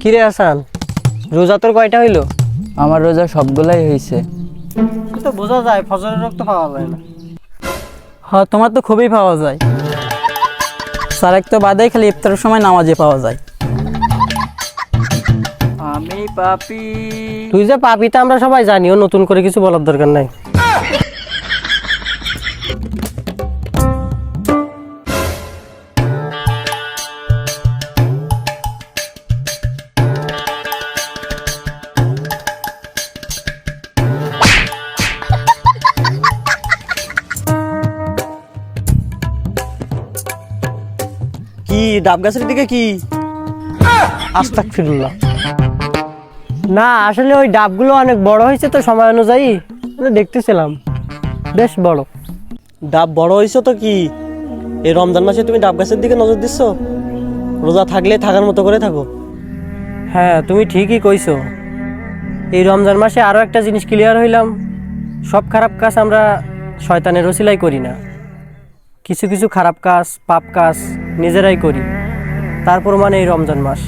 কিরে হাসান রোজা তোর কয়টা হইল? আমার রোজা সবগুলাই হয়েছে তো বোঝা যায় ফজরের রক্ত পাওয়া যায় না। হ্যাঁ তোমার তো খুবই পাওয়া যায়। স্যার এক তো বাদেই খালি ইফতারের সময় নামাজে পাওয়া যায়। আমি পাপি। তুই যে পাবি তা আমরা সবাই জানিও নতুন করে কিছু বলার দরকার নাই। কি ডাব গাছের দিকে কি? আস্তাক ফিরুল্লাহ না আসলে ওই ডাবগুলো অনেক বড় হয়েছে তো সময় অনুযায়ী। দেখতেছিলাম। বেশ বড়। ডাব বড় হয়েছে তো কি? এই রমজান মাসে তুমি ডাব গাছের দিকে নজর দিচ্ছ? রোজা থাকলে থাকার মতো করে থাকো। হ্যাঁ তুমি ঠিকই কইছো। এই রমজান মাসে আরও একটা জিনিস ক্লিয়ার হইলাম। সব খারাপ কাজ আমরা শয়তানের রসিলাই করি না। কিছু কিছু খারাপ কাজ পাপ কাজ নিজেরাই করি। তার মানে এই রমজান মাস।